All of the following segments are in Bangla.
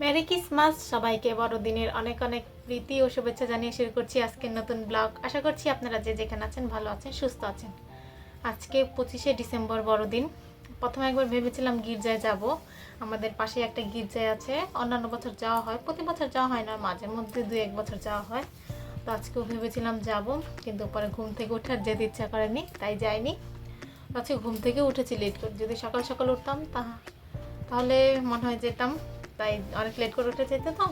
মেরি ক্রিসমাস, সবাইকে বড়দিনের অনেক অনেক প্রীতি ও শুভেচ্ছা জানিয়ে শুরু করছি আজকের নতুন ব্লগ। আশা করছি আপনারা যে যেখানে আছেন ভালো আছেন, সুস্থ আছেন। আজকে পঁচিশে ডিসেম্বর বড়দিন। প্রথমে একবার ভেবেছিলাম গির্জায় যাব। আমাদের পাশে একটা গির্জায় আছে। অন্যান্য বছর যাওয়া হয়, প্রতি বছর যাওয়া হয় না, মাঝে মধ্যে দু এক বছর যাওয়া হয়। তো আজকেও ভেবেছিলাম যাব, কিন্তু পরে ঘুম থেকে উঠে আর যেতে ইচ্ছা করেনি, তাই যাইনি। আজকে ঘুম থেকে উঠেছি লেট করে যদি সকাল সকাল উঠতাম তা তাহলে মনে হয় যেতাম। তাই অনেক লেট করে উঠে যেতে তো,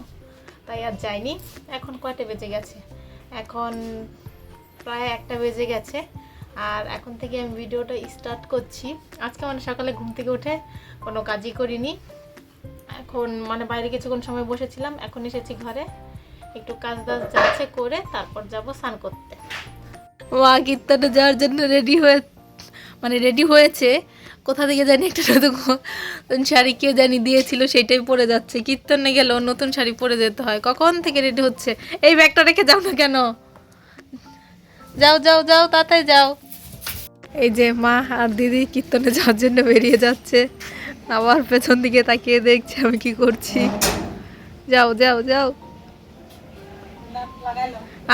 তাই আর যাইনি। এখন কয়টা বেজে গেছে? এখন প্রায় একটা বেজে গেছে। আর এখন থেকে আমি ভিডিওটা স্টার্ট করছি। আজকে মানে সকালে ঘুম থেকে উঠে কোনো কাজই করিনি। এখন মানে বাইরে কিছুক্ষণ সময় বসেছিলাম, এখন এসেছি ঘরে। একটু কাজ দাজ যাচ্ছে করে তারপর যাব স্নান করতে। মা কীর্তনে যাওয়ার জন্য রেডি হয়ে মানে রেডি হয়েছে কোথা থেকে জানি একটা নতুন শাড়ি কেউ জানি দিয়েছিল, সেটাই পরে যাচ্ছে। কীর্তনে গেলেও নতুন শাড়ি পরে যেতে হয়। কখন থেকে রেডি হচ্ছে? এই ব্যাগটা রেখে যাও না কেন? যাও যাও যাও তাতে যাও। এই যে মা আর দিদি কীর্তনে যাওয়ার জন্য বেরিয়ে যাচ্ছে। আবার পেছন দিকে তাকিয়ে দেখছে আমি কি করছি। যাও যাও যাও।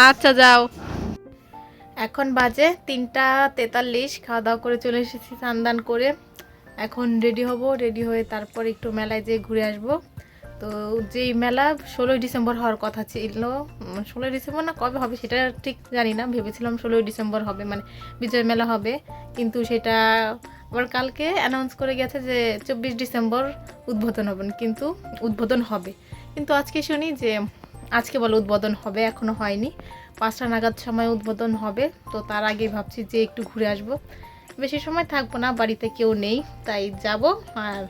আচ্ছা যাও। এখন বাজে তিনটা তেতাল্লিশ খাওয়া দাওয়া করে চলে এসেছি স্নান করে। এখন রেডি হব রেডি হয়ে তারপর একটু মেলায় যেয়ে ঘুরে আসব। তো যেই মেলা ষোলোই ডিসেম্বর হওয়ার কথা ছিল ষোলোই ডিসেম্বর না কবে হবে সেটা ঠিক জানি না, ভেবেছিলাম ষোলোই ডিসেম্বর হবে মানে বিজয় মেলা হবে। কিন্তু সেটা আবার কালকে অ্যানাউন্স করে গেছে যে চব্বিশ ডিসেম্বর উদ্বোধন হবেন কিন্তু উদ্বোধন হবে। কিন্তু আজকে শুনি যে আজকে বলে উদ্বোধন হবে, এখনও হয়নি। পাঁচটা নাগাদ সময় উদ্বোধন হবে, তো তার আগে ভাবছি যে একটু ঘুরে আসব। বেশি সময় থাকব না, বাড়িতে কেউ নেই, তাই যাব আর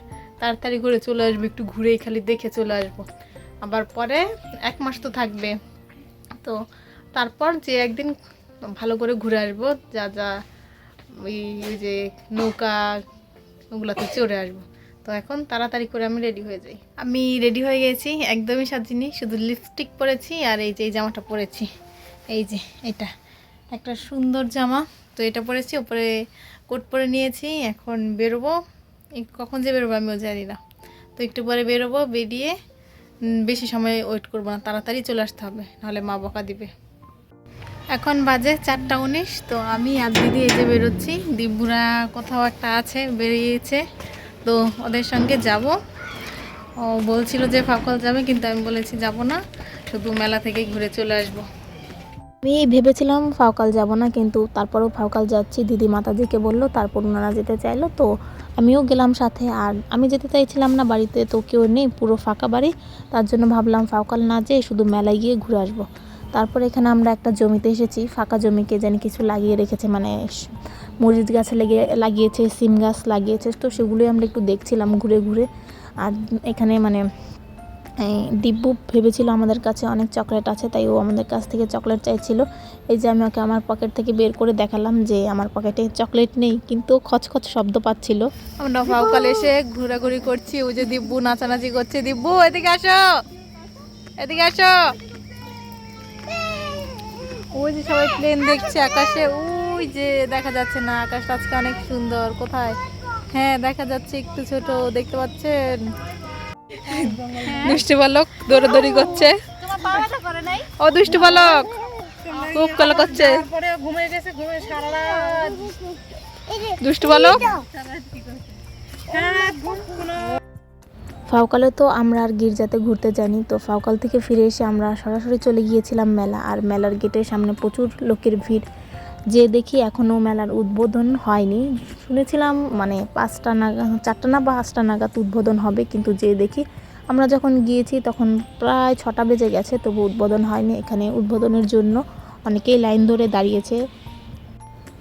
তাড়াতাড়ি ঘুরে চলে আসব, একটু ঘুরেই খালি দেখে চলে আসব। আবার পরে এক মাস তো থাকবে। তো তারপর যে একদিন ভালো করে ঘুরে আসব, যা যা ওই যে নৌকা, ওগুলোতে চড়ে আসব। তো এখন তাড়াতাড়ি করে আমি রেডি হয়ে যাই। আমি রেডি হয়ে গেছি, একদমই সাজিনি, শুধু লিপস্টিক পরেছি আর এই যে, এই জামাটা পরেছি। এই যে, এটা। একটা সুন্দর জামা। তো এটা পরেছি উপরে কোট পরে নিয়েছি, এখন বেরোবো। কখন যে বেরোবো আমিও জানি না। তো একটু পরে বেরোবো, বেরিয়ে বেশি সময় ওয়েট করব না। তাড়াতাড়ি চলে আসতে হবে, নাহলে মা বকা দিবে। এখন বাজে চারটা উনিশ, তো আমি আর দিদি এই যে বেরোচ্ছি। দিব্যুরা কোথাও একটা আছে, বেরিয়েছে। তো ওদের সঙ্গে যাব। ও বলছিল যে ফাঁকল যাবে, কিন্তু আমি বলেছি যাব না। শুধু মেলা থেকে ঘুরে চলে আসব। আমি ভেবেছিলাম ফাউকাল যাব না, কিন্তু তারপরেও ফাউকাল যাচ্ছি। দিদি মাতাজিকে বলল, তারপর ওনারা যেতে চাইলো। তো আমিও গেলাম সাথে। আর আমি যেতে চাইছিলাম না বাড়িতে, তো কেউ নেই, পুরো ফাঁকা বাড়ি। তার জন্য ভাবলাম ফাউকাল না যেয়ে শুধু মেলায় গিয়ে ঘুরে আসব। তারপর এখানে আমরা একটা জমিতে এসেছি। ফাঁকা জমিকে যেন কিছু লাগিয়ে রেখেছে মানে মরিচ গাছ লেগে, লাগিয়েছে, সিম গাছ লাগিয়েছে, তো সেগুলোই আমরা একটু দেখছিলাম ঘুরে ঘুরে। আর এখানে মানে দিব্যু ভেবেছিল আমাদের কাছে অনেক চকলেট আছে, তাই ও আমাদের কাছ থেকে চকলেট চাইছিল। এই যে আমি ওকে আমার পকেট থেকে বের করে দেখালাম যে আমার পকেটে চকলেট নেই, কিন্তু ও খচখচ শব্দ পাচ্ছিল। আমরা ফাউকাল এসে ঘোরাঘুরি করছি, ওই যে দিব্যু নাচানাচি করছে। দিব্যু, এদিকে আসো! এদিকে আসো! ওই যে সবাই প্লেন দেখছে আকাশে ওই যে দেখা যাচ্ছে না আকাশটা আজকে অনেক সুন্দর কোথায়? হ্যাঁ দেখা যাচ্ছে একটু ছোট দেখতে পাচ্ছেন? দুষ্টু বালক দৌড়াদৌড়ি করছে। ও দুষ্টু বালক। খুব কল করছে। দুষ্টু বালক। ফাউকালে তো আমরা আর গির্জাতে ঘুরতে জানি তো ফাউকাল থেকে ফিরে এসে আমরা সরাসরি চলে গিয়েছিলাম মেলা আর মেলার গেটের সামনে প্রচুর লোকের ভিড়। যে দেখি এখনও মেলার উদ্বোধন হয়নি। শুনেছিলাম মানে পাঁচটা নাগাদ চারটা না বা পাঁচটা নাগাদ উদ্বোধন হবে, কিন্তু যে দেখি আমরা যখন গিয়েছি তখন প্রায় ছটা বেজে গেছে, তবু উদ্বোধন হয়নি। এখানে উদ্বোধনের জন্য অনেকেই লাইন ধরে দাঁড়িয়েছে।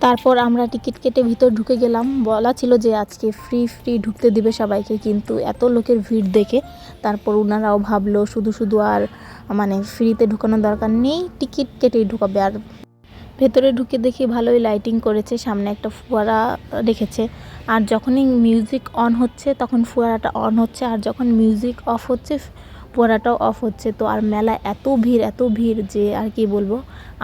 তারপর আমরা টিকিট কেটে ভিতর ঢুকে গেলাম। বলা ছিল যে আজকে ফ্রি ফ্রি ঢুকতে দিবে সবাইকে, কিন্তু এত লোকের ভিড় দেখে তারপর ওনারাও ভাবলো, শুধু শুধু আর মানে ফ্রিতে ঢুকানোর দরকার নেই, টিকিট কেটেই ঢুকাবে। আর ভেতরে ঢুকে দেখি ভালোই লাইটিং করেছে, সামনে একটা ফুয়ারা রেখেছে। আর যখনই মিউজিক অন হচ্ছে, তখন ফুয়ারাটা অন হচ্ছে, আর যখন মিউজিক অফ হচ্ছে, ফোয়ারাটাও অফ হচ্ছে। তো আর মেলা এত ভিড় এত ভিড় যে আর কি বলব?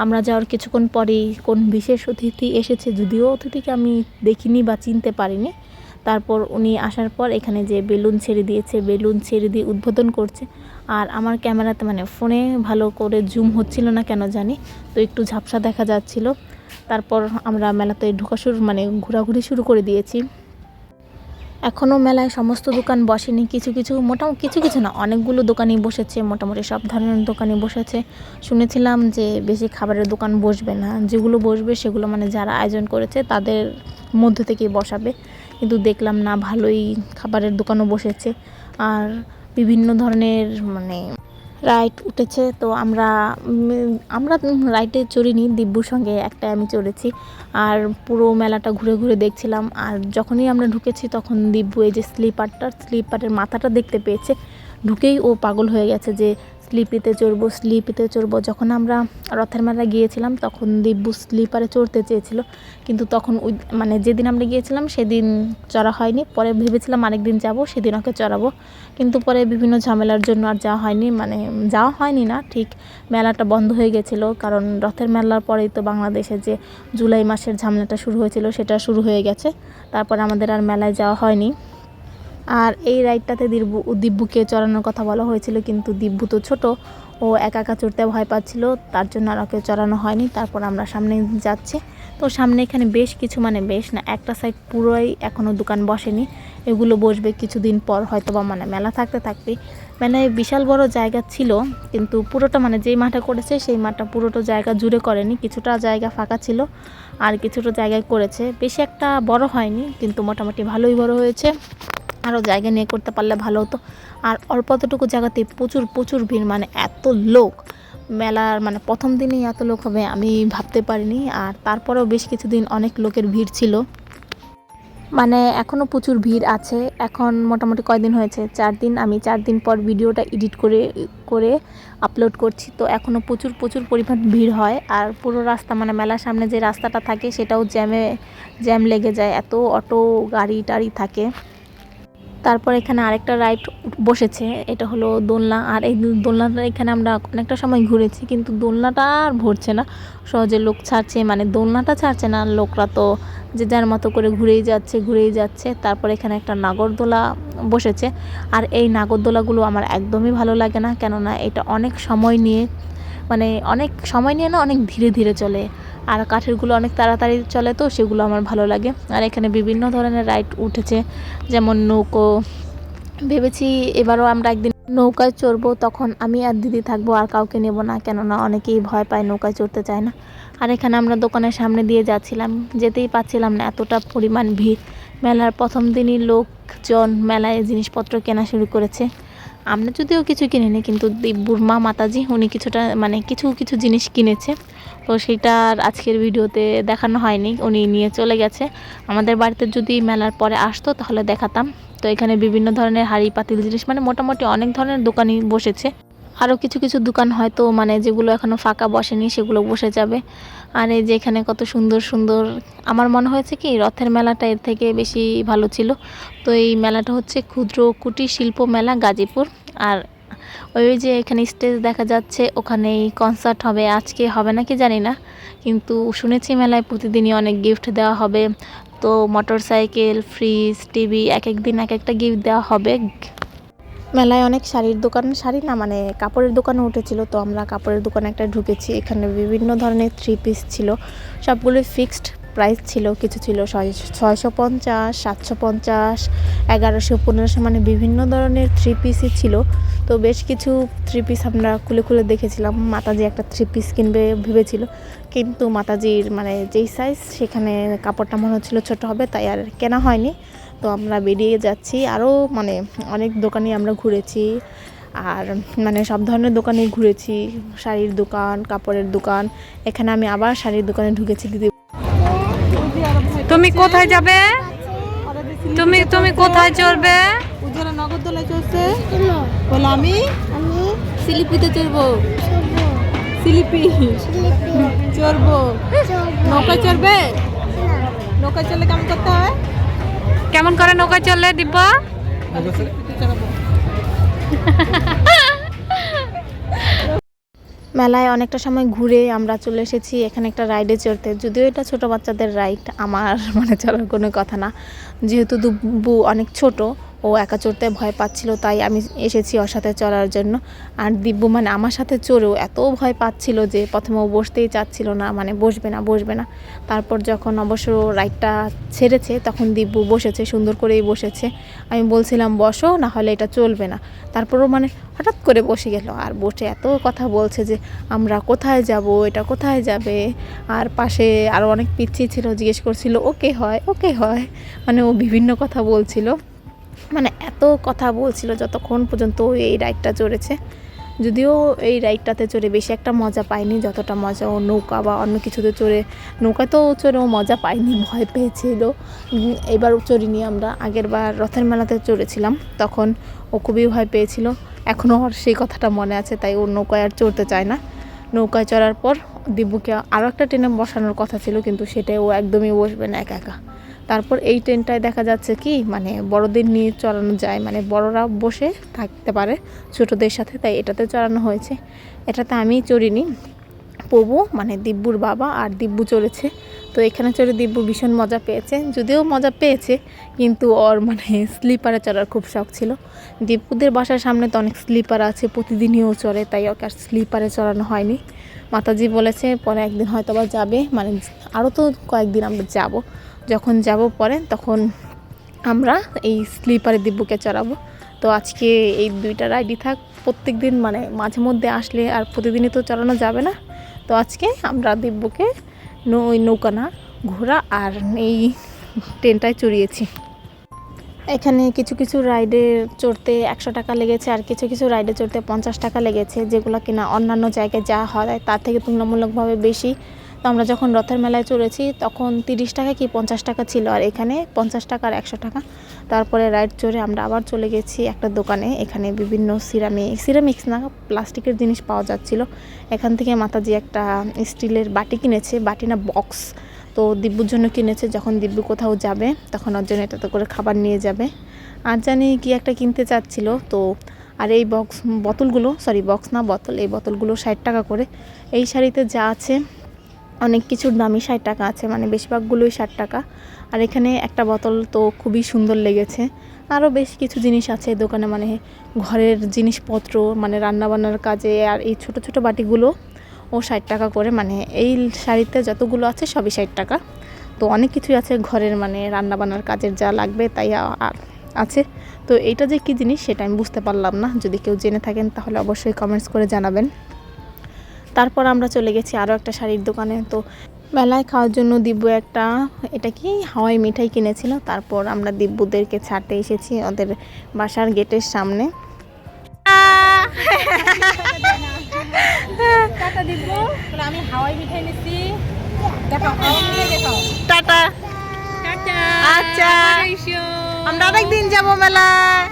আমরা যাওয়ার কিছুক্ষণ পরেই কোন বিশেষ অতিথি এসেছে, যদিও অতিথিকে আমি দেখিনি বা চিনতে পারিনি। তারপর উনি আসার পর এখানে যে বেলুন ছেড়ে দিয়েছে, বেলুন ছেড়ে দিয়ে উদ্বোধন করছে। আর আমার ক্যামেরাতে মানে ফোনে ভালো করে জুম হচ্ছিল না কেন জানি, তো একটু ঝাপসা দেখা যাচ্ছিল। তারপর আমরা মেলাতে ঢোকা শুরু মানে ঘোরাঘুরি শুরু করে দিয়েছি। এখনও মেলায় সমস্ত দোকান বসেনি, কিছু কিছু মোটামুটি কিছু কিছু না, অনেকগুলো দোকানই বসেছে, মোটামুটি সব ধরনের দোকানই বসেছে। শুনেছিলাম যে বেশি খাবারের দোকান বসবে না, যেগুলো বসবে সেগুলো মানে যারা আয়োজন করেছে তাদের মধ্য থেকেই বসাবে। কিন্তু দেখলাম না, ভালোই খাবারের দোকানও বসেছে। আর বিভিন্ন ধরনের মানে রাইড উঠেছে, তো আমরা আমরা রাইডে চড়িনি, দিব্যুর সঙ্গে একটা আমি চড়েছি। আর পুরো মেলাটা ঘুরে ঘুরে দেখছিলাম। আর যখনই আমরা ঢুকেছি, তখন দিব্যু এই যে স্লিপারটা, স্লিপারের মাথাটা দেখতে পেয়েছে। ঢুকেই ও পাগল হয়ে গেছে যে স্লিপিতে চড়বো স্লিপিতে চড়বো। যখন আমরা রথের মেলা গিয়েছিলাম, তখন দিব্যু স্লিপারে চড়তে চেয়েছিল। কিন্তু তখন ওই মানে যেদিন আমরা গিয়েছিলাম, সেদিন চড়া হয়নি। পরে ভেবেছিলাম আরেকদিন যাব, সেদিন ওকে চড়াবো। কিন্তু পরে বিভিন্ন ঝামেলার জন্য আর যাওয়া হয়নি। মানে যাওয়া হয়নি না, ঠিক মেলাটা বন্ধ হয়ে গেছিল। কারণ রথের মেলার পরেই তো বাংলাদেশে যে জুলাই মাসের ঝামেলাটা শুরু হয়েছিল, সেটা শুরু হয়ে গেছে। তারপর আমাদের আর মেলায় যাওয়া হয়নি। আর এই রাইডটাতে দিব্যু, দিব্যুকে চড়ানোর কথা বলা হয়েছিল, কিন্তু দিব্যু তো ছোট। ও একা একা চড়তে ভয় পাচ্ছিল, তার জন্য আর ওকে চড়ানো হয়নি। তারপর আমরা সামনে যাচ্ছি। তো সামনে এখানে বেশ কিছু মানে বেশ না, একটা সাইড পুরোই এখনও দোকান বসেনি। এগুলো বসবে কিছুদিন পর হয়তো বা মানে মেলা থাকতে থাকতে মেলায় বিশাল বড় জায়গা ছিল, কিন্তু পুরোটা মানে যেই মাঠে করেছে, সেই মাঠটা পুরোটা জায়গা জুড়ে করেনি। কিছুটা জায়গা ফাঁকা ছিল, আর কিছুটা জায়গায় করেছে। বেশি একটা বড় হয়নি, কিন্তু মোটামুটি ভালোই বড় হয়েছে। আরও জায়গা নিয়ে করতে পারলে ভালো হতো। আর অল্প অতটুকু জায়গাতে প্রচুর প্রচুর ভিড় মানে এত লোক। মেলার মানে প্রথম দিনেই এত লোক হবে আমি ভাবতে পারিনি। আর তারপরেও বেশ কিছুদিন অনেক লোকের ভিড় ছিল। মানে এখনও প্রচুর ভিড় আছে। এখন মোটামুটি কয়দিন হয়েছে? চার দিন। আমি চার দিন পর ভিডিওটা এডিট করে করে আপলোড করছি। তো এখনও প্রচুর প্রচুর পরিমাণ ভিড় হয়। আর পুরো রাস্তা মানে মেলার সামনে যে রাস্তাটা থাকে, সেটাও জ্যামে, জ্যাম লেগে যায়। এত অটো, গাড়ি, টাড়ি থাকে। তারপর এখানে আরেকটা রাইড বসেছে, এটা হলো দোলনা। আর এই দোলনাটা এখানে আমরা অনেকটা সময় ঘুরেছি, কিন্তু দোলনাটা আর ভরছে না। সহজে লোক ছাড়ছে মানে দোলনাটা ছাড়ছে না, লোকরা তো যে যার মতো করে ঘুরেই যাচ্ছে ঘুরেই যাচ্ছে। তারপর এখানে একটা নাগরদোলা বসেছে। আর এই নাগরদোলাগুলো আমার একদমই ভালো লাগে না, কেননা এটা অনেক সময় নিয়ে মানে অনেক সময় নিয়ে না, অনেক ধীরে ধীরে চলে। আর কাঠেরগুলো অনেক তাড়াতাড়ি চলে তো সেগুলো আমার ভালো লাগে। আর এখানে বিভিন্ন ধরনের রাইড উঠেছে, যেমন নৌকো। ভেবেছি এবারও আমরা একদিন নৌকায় চড়বো, তখন আমি আর দিদি থাকব আর কাউকে নেব না, কেননা অনেকেই ভয় পায় নৌকায় চড়তে চায় না। আর এখানে আমরা দোকানের সামনে দিয়ে যাচ্ছিলাম, যেতেই পাচ্ছিলাম না, এতটা পরিমাণ ভিড়। মেলার প্রথম দিনই লোকজন মেলায় জিনিসপত্র কেনা শুরু করেছে। আমরা যদিও কিছু কিনিনি, কিন্তু দিব্যুর মা মাতাজি, উনি কিছুটা মানে কিছু কিছু জিনিস কিনেছে। তো সেটা আর আজকের ভিডিওতে দেখানো হয়নি, উনি নিয়ে চলে গেছে। আমাদের বাড়িতে যদি মেলার পরে আসতো তাহলে দেখাতাম। তো এখানে বিভিন্ন ধরনের হাঁড়ি, পাতিল জিনিস মানে মোটামুটি অনেক ধরনের দোকানই বসেছে। আরও কিছু কিছু দোকান হয়তো মানে যেগুলো এখনও ফাঁকা বসেনি, সেগুলো বসে যাবে। আর এই যে এখানে কত সুন্দর সুন্দর, আমার মনে হয়েছে কি, রথের মেলাটা এর থেকে বেশি ভালো ছিল। তো এই মেলাটা হচ্ছে ক্ষুদ্র কুটির শিল্প মেলা গাজীপুর। আর ওই যে এখানে স্টেজ দেখা যাচ্ছে, ওখানেই কনসার্ট হবে, আজকে হবে নাকি জানি না, কিন্তু শুনেছি মেলায় প্রতিদিনই অনেক গিফট দেওয়া হবে। তো মোটর সাইকেল ফ্রিজ টিভি এক এক দিন এক একটা গিফট দেওয়া হবে। মেলায় অনেক শাড়ির দোকান, শাড়ি না মানে কাপড়ের দোকানে উঠেছিল, তো আমরা কাপড়ের দোকানে একটা ঢুকেছি, এখানে বিভিন্ন ধরনের থ্রি পিস ছিল, সবগুলোই ফিক্সড প্রাইস ছিল, কিছু ছিল ছয়, ছয়শো পঞ্চাশ, সাতশো পঞ্চাশ, এগারোশো, পনেরোশো মানে বিভিন্ন ধরনের থ্রি পিসই ছিল। তো বেশ কিছু থ্রি পিস আমরা খুলে খুলে দেখেছিলাম। মাতাজি একটা থ্রি পিস কিনবে ভেবেছিল। কিন্তু মাতাজির মানে যেই সাইজ সেখানে কাপড়টা মনে হচ্ছিল ছোটো হবে, তাই আর কেনা হয়নি। তো আমরা বেরিয়ে যাচ্ছি। আরও মানে অনেক দোকানে আমরা ঘুরেছি। আর মানে সব ধরনের দোকানে ঘুরেছি। শাড়ির দোকান, কাপড়ের দোকান। এখানে আমি আবার শাড়ির দোকানে ঢুকেছি, দিদি। তুমি কোথায় যাবে? তুমি তুমি কোথায় চলবে? উজ্জ্বলা নগরদোলায় চলছে? বলে আমি? আমি স্লিপিতে চড়বো। স্লিপি চড়বো। নৌকায় চড়বে? নৌকায় চড়লে কেমন করতে হয়? কেমন করে নৌকায় চললে দিব্যা মেলায় অনেকটা সময় ঘুরে আমরা চলে এসেছি এখানে একটা রাইডে চড়তে। যদিও এটা ছোট বাচ্চাদের রাইড আমার মানে চলার কোনো কথা না। যেহেতু দুব্বু অনেক ছোট ও একা চড়তে ভয় পাচ্ছিল, তাই আমি এসেছি ওর সাথে চড়ার জন্য। আর দিব্যু মানে আমার সাথে চড়েও এত ভয় পাচ্ছিল যে প্রথমে ও বসতেই চাচ্ছিল না মানে বসবে না বসবে না। তারপর যখন অবশ্য রাইডটা ছেড়েছে, তখন দিব্যু বসেছে, সুন্দর করেই বসেছে। আমি বলছিলাম, বসো, না হলে এটা চলবে না। তারপরও মানে হঠাৎ করে বসে গেল। আর বসে এত কথা বলছে যে, আমরা কোথায় যাব? এটা কোথায় যাবে? আর পাশে আরও অনেক পিচ্ছি ছিল, জিজ্ঞেস করছিল, ওকে হয় ওকে হয়? মানে ও বিভিন্ন কথা বলছিল। মানে এত কথা বলছিল যতক্ষণ পর্যন্ত এই রাইডটা চড়েছে। যদিও এই রাইডটাতে চড়ে বেশি একটা মজা পাইনি, যতটা মজা ও নৌকা বা অন্য কিছুতে চড়ে নৌকায় তো চড়েও মজা পাইনি, ভয় পেয়েছিল। এবার চড়িনি আমরা, আগের বার রথের মেলাতে চড়েছিলাম, তখন ও খুবই ভয় পেয়েছিল। এখনও ওর সেই কথাটা মনে আছে, তাই ও নৌকায় আর চড়তে চায় না। নৌকায় চড়ার পর দিব্যুকে আরও একটা ট্রেনে বসানোর কথা ছিল, কিন্তু সেটাই ও একদমই বসবে না, একা একা। তারপর এই ট্রেনটায় দেখা যাচ্ছে কি মানে বড়দের নিয়ে চড়ানো যায় মানে বড়রা বসে থাকতে পারে ছোটদের সাথে, তাই এটাতে চড়ানো হয়েছে। এটাতে আমি চড়িনি পবু মানে দিব্যুর বাবা আর দিব্যু চড়েছে। তো এখানে চড়ে দিব্যু ভীষণ মজা পেয়েছে, যদিও মজা পেয়েছে, কিন্তু ওর মানে স্লিপারে চড়ার খুব শখ ছিল। দিব্যুদের বাসার সামনে তো অনেক স্লিপার আছে, প্রতিদিনই ও চড়ে, তাই ওকে আর স্লিপারে চড়ানো হয়নি। মাতাজি বলেছে পরে একদিন হয়তো বা যাবে মানে আরও তো কয়েকদিন আমরা যাব। যখন যাব পরে, তখন আমরা এই স্লিপারে দিব্যুকে চড়াবো। তো আজকে এই দুইটা রাইডই থাক প্রত্যেক দিন মানে মাঝে মধ্যে আসলে আর প্রতিদিনই তো চড়ানো যাবে না। তো আজকে আমরা দিব্যকে ওই নৌকা না, ঘোড়া আর এই ট্রেনটায় চড়িয়েছি। এখানে কিছু কিছু রাইডে চড়তে একশো টাকা লেগেছে, আর কিছু কিছু রাইডে চড়তে পঞ্চাশ টাকা লেগেছে, যেগুলো কিনা অন্যান্য জায়গায় যা হয় তার থেকে তুলনামূলকভাবে বেশি। তো আমরা যখন রথের মেলায় চড়েছি, তখন তিরিশ টাকা কি পঞ্চাশ টাকা ছিল? আর এখানে পঞ্চাশ টাকা আর একশো টাকা। তারপরে রাইড চড়ে আমরা আবার চলে গেছি একটা দোকানে। এখানে বিভিন্ন সিরামিক সিরামিক্স না, প্লাস্টিকের জিনিস পাওয়া যাচ্ছিল। এখান থেকে মাতাজি একটা স্টিলের বাটি কিনেছে। বাটি না বক্স। তো দিব্যুর জন্য কিনেছে। যখন দিব্যু কোথাও যাবে, তখন ওর জন্য এটাতে করে খাবার নিয়ে যাবে। আর জানি কি একটা কিনতে চাচ্ছিল। তো আর এই বক্স, বোতলগুলো সরি বক্স না, বোতল, এই বোতলগুলো ষাট টাকা করে। এই শাড়িতে যা আছে অনেক কিছুর দামই ষাট টাকা আছে মানে বেশিরভাগগুলোই ষাট টাকা। আর এখানে একটা বোতল তো খুবই সুন্দর লেগেছে। আরও বেশ কিছু জিনিস আছে দোকানে মানে ঘরের জিনিসপত্র মানে রান্নাবান্নার কাজে, আর এই ছোট ছোট বাটিগুলো ও ষাট টাকা করে মানে এই শাড়িতে যতগুলো আছে সবই ষাট টাকা। তো অনেক কিছুই আছে ঘরের মানে রান্নাবান্নার কাজের যা লাগবে তাই আ- আ- আছে। তো এইটা যে কী জিনিস সেটা আমি বুঝতে পারলাম না। যদি কেউ জেনে থাকেন তাহলে অবশ্যই কমেন্টস করে জানাবেন। তারপর আমরা চলে গেছি আরও একটা শাড়ির দোকানে। তো মেলায় খাওয়ার জন্য দিব্যু একটা এটা কি হাওয়াই মিঠাই কিনেছিল? তারপর আমরা দিব্যদেরকে ছাড়তে এসেছি ওদের বাসার গেটের সামনে। আমি হাওয়াই মিঠাই নিচ্ছি টাটা। আচ্ছা। আমরা অনেক দিন যাব মেলায়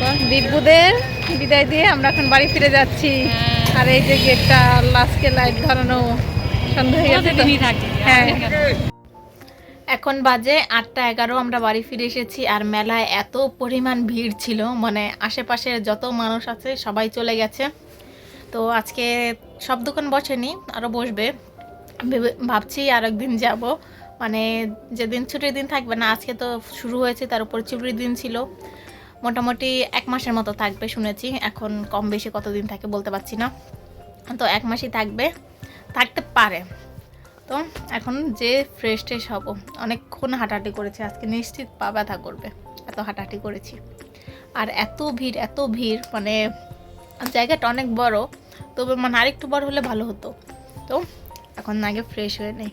তো দিব্যুদের বিদায় দিয়ে আমরা এখন বাড়ি ফিরে যাচ্ছি। আর এই যে গেটটা লাস্টকে লাইট ধরানো সন্ধ্যা হয়ে গেছে হ্যাঁ। এখন বাজে আটটা এগারো আমরা বাড়ি ফিরে এসেছি আর মেলায় এত পরিমাণ ভিড় ছিল মানে আশেপাশের যত মানুষ আছে সবাই চলে গেছে। তো আজকে সব দোকান বসেনি আরও বসবে। ভেবে- ভাবছি আর একদিন যাব। মানে যেদিন ছুটির দিন থাকবে না আজকে তো শুরু হয়েছে তার উপর ছুটির দিন ছিল। মোটামুটি এক মাসের মতো থাকবে শুনেছি। এখন কম বেশি কতদিন থাকে বলতে পারছি না। তো এক মাসই থাকবে। থাকতে পারে। তো এখন যে ফ্রেশ ট্রেশ হব। অনেকক্ষণ হাঁটাহাঁটি করেছি। আজকে নিশ্চিত পা ব্যথা করবে। এত হাঁটাহাঁটি করেছি। আর এত ভিড় এত ভিড় মানে জায়গাটা অনেক বড়। তবে মানে আরেকটু বড় হলে ভালো হতো। তো এখন আগে ফ্রেশ হয়ে নেই।